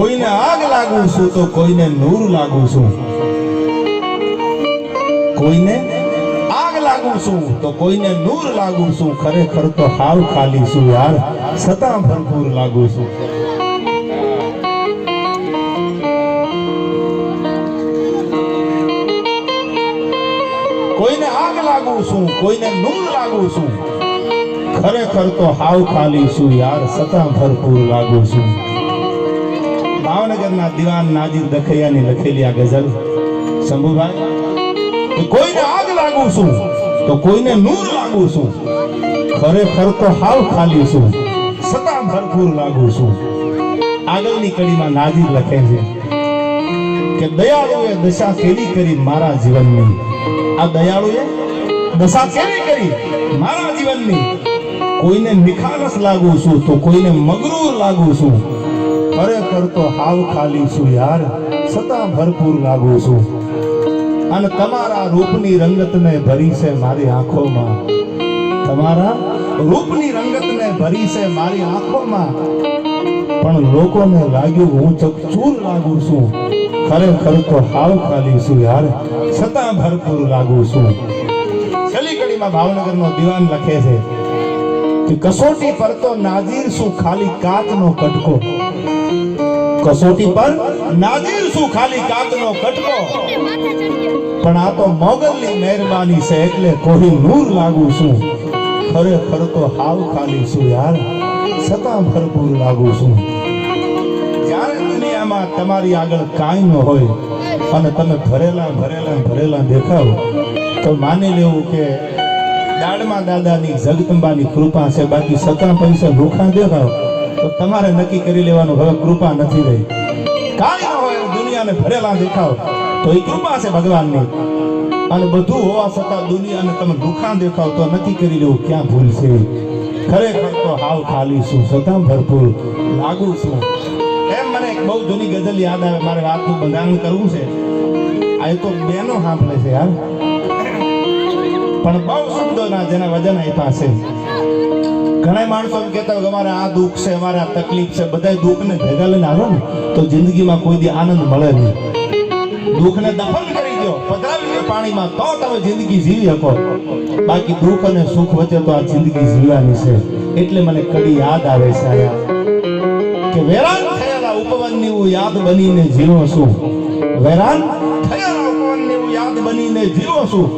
કોઈને આગ લાગુ છું તો કોઈને નૂર લાગુ છું. કોઈને આગ લાગુ છું તો કોઈને નૂર લાગુ છું. ખરેખર તો હાવ ખાલી છું યાર. છતાં ભરપૂર લાગુ છું. કોઈને આગ લાગુ છું, કોઈને નૂર લાગુ છું. ખરેખર તો હાવ ખાલી છું યાર. છતાં ભરપૂર લાગુ છું. ભાવનગરના દિવાન નાજીર દખૈયાની લખેલી આ ગઝલ. શંભુભાઈ કોઈને આગ લાગુ છું, તો કોઈને નૂર લાગુ છું. ખરેખર તો હાવ ખાલી છું છતાં ભરપૂર લાગુ છું. આગળની કડીમાં નાજીર લખે છે કે દયાળુએ દશા કેવી કરી મારા જીવનની? આ દયાળુએ દશા કેવી કરી મારા જીવનની? કોઈને નિખાલસ લાગુ છું, તો કોઈને મગરૂર લાગુ છું. ખરેખર તો હાવ ખાલી છું યાર. છતાં ભરપૂર લાગુ છું. અને તમારા રૂપની રંગતને ભરી છે મારી આંખોમાં. તમારા રૂપની રંગતને ભરી છે મારી આંખોમાં. પણ લોકોને લાગ્યું હું ચકચૂર લાગુ છું. ખરેખર તો હાવ ખાલી છું યાર. છતાં ભરપૂર લાગુ છું. છેલ્લી કડીમાં ભાવનગરનો દિવાન લખે છે કસોટી પર તો નાજીર શું ખાલી કાચનો કટકો. કસોટી પર નાજીર શું ખાલી કાકનો કટકો પણ આ તો મોગલની મહેરબાની છે એટલે કોઈ નૂર લાગુ છું. ખરેખર તો હાવ ખાલી છું યાર. છતાં ભરપૂર લાગુ છું. જ્યારે દુનિયામાં તમારી આગળ કાંઈ ન હોય અને તમે ભરેલા ભરેલા ભરેલા દેખાવ તો માની લેવું કે દાડમાં દાદાની જગદંબાની કૃપા છે. બાકી સતા પૈસા ભૂખા દેખાવ. તો તમારે નક્કી કરી લેવાનું, હવે કૃપા નથી રહી. કાંઈ ન હોય, દુનિયાને ભરેલા દેખાવ. તો એ કૃપા છે ભગવાનની. અને બધું હોવા છતાં દુનિયાને તમે દુખાન દેખાવ તો નક્કી કરી લેવું, ક્યાં ભૂલ છે? ખરેખર તો હાવ ખાલી છું સતામ ભરપૂર. લાગુ છું. એમ મને એક બહુ જૂની ગઝલ યાદ આવે, મારે વાતનું બંધારણ કરવું છે. આ તો બેનો સાંભળે છે, યાર. પણ બહુ શબ્દોના જેના વજન આપ્યા છે. ઘણા માણસો એમ કહેતા હોય અમારે આ દુઃખ છે, અમારે આ તકલીફ છે બધા દુઃખને ભેગા લઈને આવો ને, તો જિંદગીમાં કોઈ દી આનંદ મળે નહીં. દુઃખને દફન કરી દો પધરાવી દો પાણીમાં, તો તમે જિંદગી જીવી શકો. બાકી દુઃખ અને સુખ વચ્ચે તો આ જિંદગી જીવવાની છે. એટલે મને કડી યાદ આવે છે આયા, કે વેરાન થયેલા ઉપવનની હું યાદ બનીને જીવો છું. વેરાન થયેલા ઉપવનની હું યાદ બનીને જીવો છું.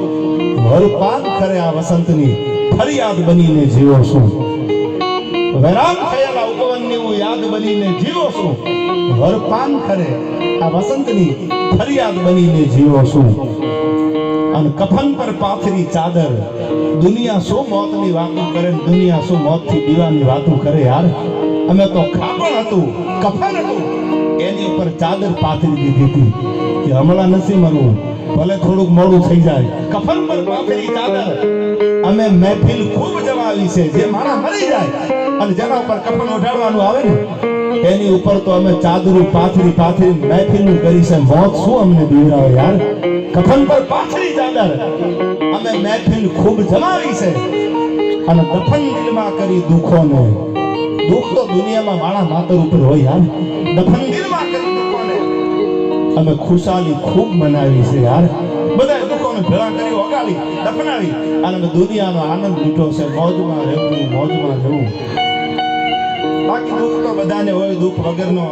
વરપાત કરે આ વસંતની ફરિયાદ બનીને જીવો છું. વેરાન થયેલા ઉપવનની હું યાદ બનીને જીવો છું. વરપાન કરે આ વસંતની ફરિયાદ બનીને જીવો છું. અને કફન પર પાથરી ચાદર દુનિયા શું મોતની વાતો કરે, દુનિયા શું મોતથી દીવાની વાતો કરે યાર? અમે તો ખાપણ હતું, કફન હતું. એની ઉપર ચાદર પાથરી દીધી હતી કે હમણાં નથી મરવું, ભલે થોડુંક મોડું થઈ જાય. કફન પર પાથરી ચાદર. અમે મહેફિલ ખૂબ જમાવી છે, જે મારા મરી જાય. અને જેના ઉપર કફન ઉઠાડવાનું આવે ને, એની ઉપર તો અમે ચાદરું, પાથરી પાથરી, મહેફિલનું કરી છે મોત શું અમને બીવરાવે યાર? કફન પર પાથરી ચાદર. અમે મહેફિલ ખૂબ જમાવી છે. અને દફન દિલમાં કરી દુઃખોને. દુઃખ તો દુનિયામાં માણા માતર ઉપર હોય યાર. દફન દિલમાં કરી દુઃખોને. અમે ખુશાલી ખૂબ મનાવી છે યાર. બધા દુઃખોને ભેળા કરી ઓગાળી, દફનાવી. અને દુનિયાનો આનંદ લૂંટો છે. મોજમાં રહેવું મોજમાં રહેવું. બાકી દુઃખ તો બધાને હોય દુઃખ વગરનો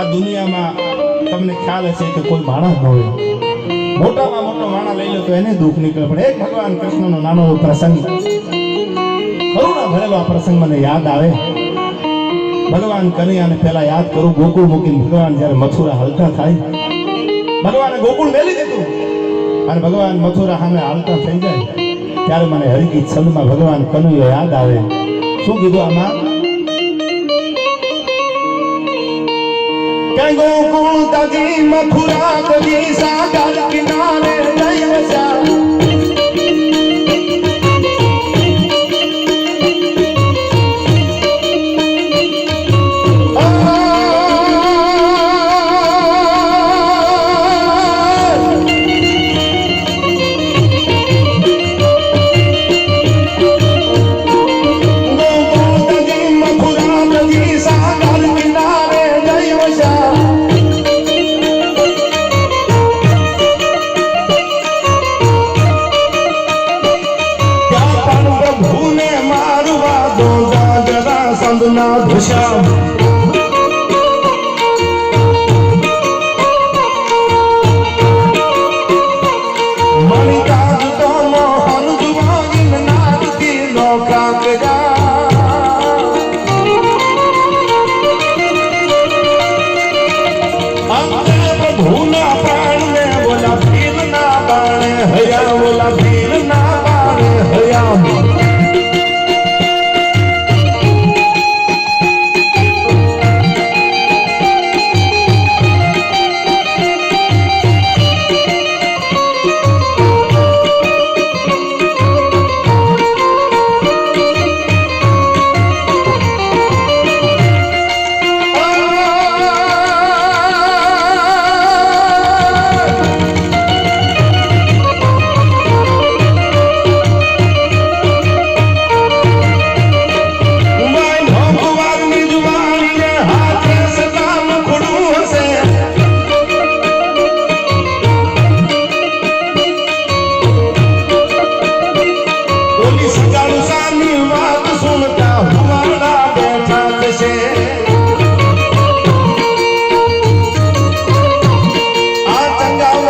આ દુનિયામાં તમને ખ્યાલ હશે કે કોઈ માણસ ન હોય. મોટામાં મોટો માણા લઈ લો તો એને દુઃખ નીકળે. પણ એક ભગવાન કૃષ્ણનો નાનો પ્રસંગ. કરુણા ભરેલો આ પ્રસંગ મને યાદ આવે. ભગવાન કનૈયાને પહેલા યાદ કરું. ગોકુળ મૂકીને ભગવાન જ્યારે મથુરા હલતા થાય, ભગવાને ગોકુળ મેલી દીધું. અને ભગવાન મથુરા સામે હાલતા થઈ જાય. ત્યારે મને હરિગીત છંદમાં ભગવાન કનૈયો યાદ આવે. શું કીધું આમાં? કે ગોકુળ તજી મથુરા તજી સાગર કિનારે જઈ વસ્યા না ধূসা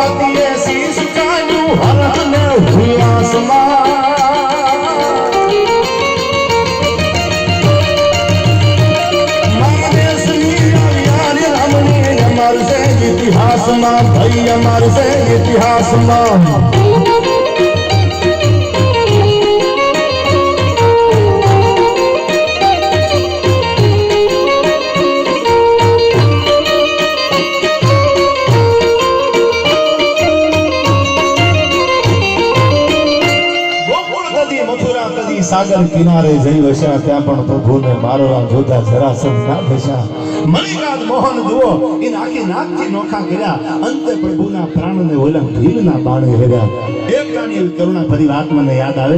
ચંગાવતીએ શીશ કાઢ્યું રામની અમર છે ઇતિહાસમાં ભાઈ અમર છે ઇતિહાસમાં. સાગર કિનારે જઈ વસ્યા, ત્યાં પણ પ્રભુને મારવા જોતા જરાસંઘ ના થશા મણિકાંત મોહન, જુઓ, એ નાખી નાકથી નોખા કર્યા. અંતે પ્રભુના પ્રાણને ઓલા ભીલના બાણે હેર્યા. એક એવી કરુણા ભરી વાત મને યાદ આવે.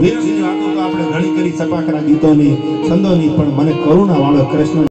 વીરજીની વાતો તો આપણે ઘણી કરી, સપાકરા ગીતોની, છંદોની, પણ મને કરુણા વાળો કૃષ્ણ